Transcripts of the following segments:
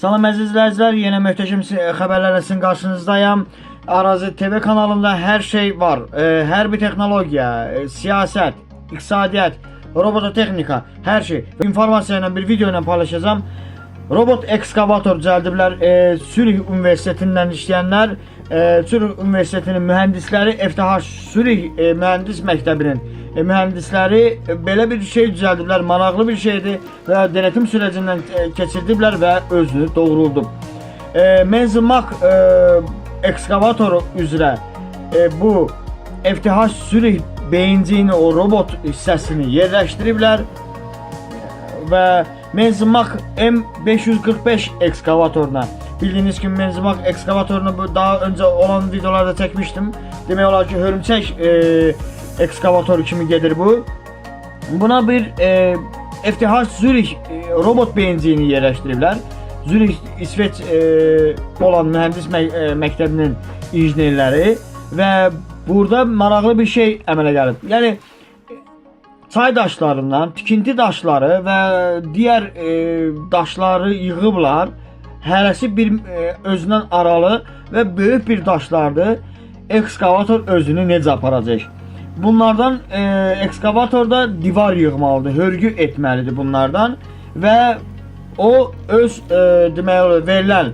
Salam əziz izləyicilər, yenə möhtəşəm si- xəbərlərlə sizin qarşınızdayım. Arazi TV kanalında hər şey var. E, hər bir texnologiya, e, siyasət, iqtisadiyyat, robototexnika, hər şey. İnformasiya ilə bir video ilə paylaşacağam. Robot ekskavator düzəldiblər. E, Sürih Universitetindən işləyənlər, e, Sürih Universitetinin mühəndisləri FTH Sürih e, Mühəndis Məktəbinin e, mühəndisləri e, belə bir şey düzəldiblər. Maraqlı bir şeydir və denetim sürəcindən e, keçirdiblər və özünü doğruldu. E, Menzimak e, ekskavatoru üzrə e, bu FTH Sürih beyinciyini o robot hissəsini yerləşdiriblər və Menzimak M545 ekskavatoruna Bildiğiniz gibi Menzimak ekskavatorunu bu daha önce olan videolarda çekmiştim. Demek olar ki hörümçək e, ekskavatoru kimi gedir bu. Buna bir e, FTH Zürich e, robot benziğini yerləşdiriblər. Zürich İsveç e, olan mühəndis mə e, məktəbinin injinerləri və burada maraqlı bir şey əmələ gəlib. Yəni çay daşlarından tikinti daşları və digər e, daşları yığıblar. Hərəsi bir e, özündən aralı və böyük bir daşlardır. Ekskavator özünü necə aparacaq? Bunlardan e, ekskavatorda divar yığmalıdır, hörgü etməlidir bunlardan və o öz e, demək olar verilən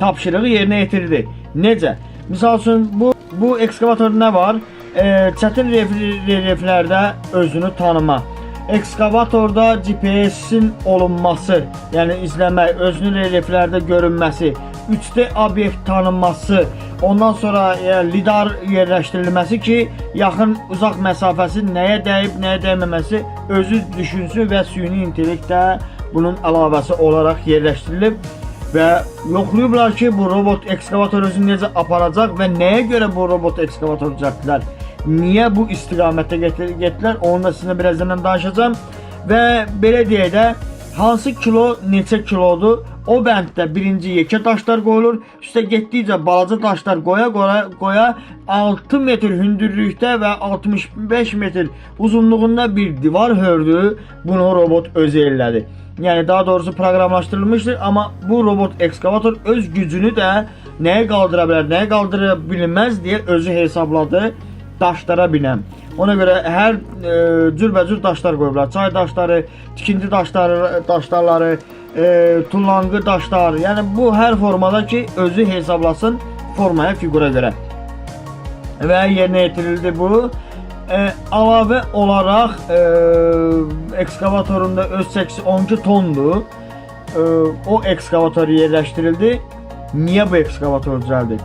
tapşırığı yerinə yetirdi. Necə? Üçün bu bu ekskavatorda nə var? E, çətin relyef- relyeflərdə özünü tanıma. Ekskavatorda GPS-in olunması, yəni izləmək, özünün relyeflərdə görünməsi, 3D obyekt tanınması, ondan sonra e, lidar yerləşdirilməsi ki, yaxın uzaq məsafəsi nəyə dəyib, nəyə dəyməməsi özü düşünsün və süni intellekt də bunun əlavəsi olaraq yerləşdirilib və yoxlayıblar ki, bu robot ekskavator özünü necə aparacaq və nəyə görə bu robot ekskavator düzəltdilər. Niyə bu istiqamətdə getir- getdilər? Onu da sizinlə birazdan belə deyək də, hansı kilo neçə kilodur? O bənddə birinci yekə daşlar qoyulur. Üstə getdikcə balaca daşlar qoya qoya qoya 6 metr hündürlükdə və 65 metr uzunluğunda bir divar hördü. Bunu robot özü elədi. Yəni daha doğrusu proqramlaşdırılmışdır, amma bu robot ekskavator öz gücünü də nəyə qaldıra bilər, nəyə qaldıra bilməz deyə özü hesabladı daşlara binəm. Ona görə hər e, cürbəcür daşlar qoyublar. Çay daşları, tikinti daşları, daşlarları, e, tullanğı daşlar. Yəni bu hər formada ki özü hesablasın formaya, fiqura görə. Və yerinə yetirildi bu. E, əlavə olaraq e, ekskavatorunda öz çəkisi 12 tondur. E, o ekskavator yerləşdirildi. Niyə bu ekskavator düzəldi?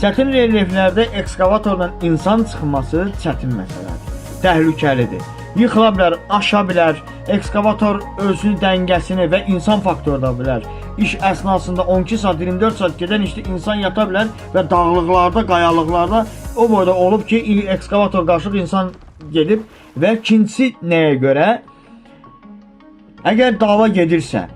Çətin relyeflərdə ekskavatorla insan çıxması çətin məsələdir. Təhlükəlidir. Yıxıla bilər, aşa bilər. Ekskavator özünün dəngəsini və insan faktoru da bilər. İş əsnasında 12 saat, 24 saat gedən işdə insan yata bilər və dağlıqlarda, qayalıqlarda o boyda olub ki, ekskavator qarşılıq insan gedib və ikincisi nəyə görə? Əgər dava gedirsə,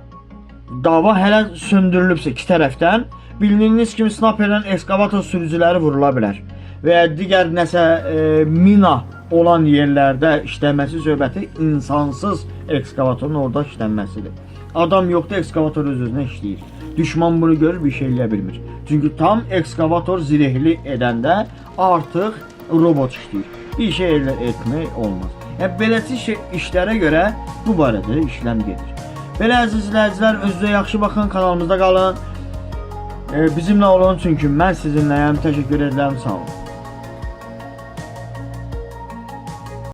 dava hələ söndürülübsə iki tərəfdən bildiyiniz kimi snaperdən ekskavator sürücüləri vurula bilər və ya digər nəsə e, mina olan yerlərdə işləməsi söhbəti insansız ekskavatorun orada işlənməsidir. Adam yoxdur, ekskavator öz özünə işləyir. Düşman bunu görür, bir şey eləyə bilmir. Çünki tam ekskavator zirehli edəndə artıq robot işləyir. Bir şey elə etmək olmaz. Yəni beləsi şey, işlərə görə bu barədə işləm gedir. Belə əziz izləyicilər, özünüzə yaxşı baxın, kanalımızda qalın. Ee, bizimlə olun çünki mən sizinləyəm. Təşəkkür edirəm, sağ olun.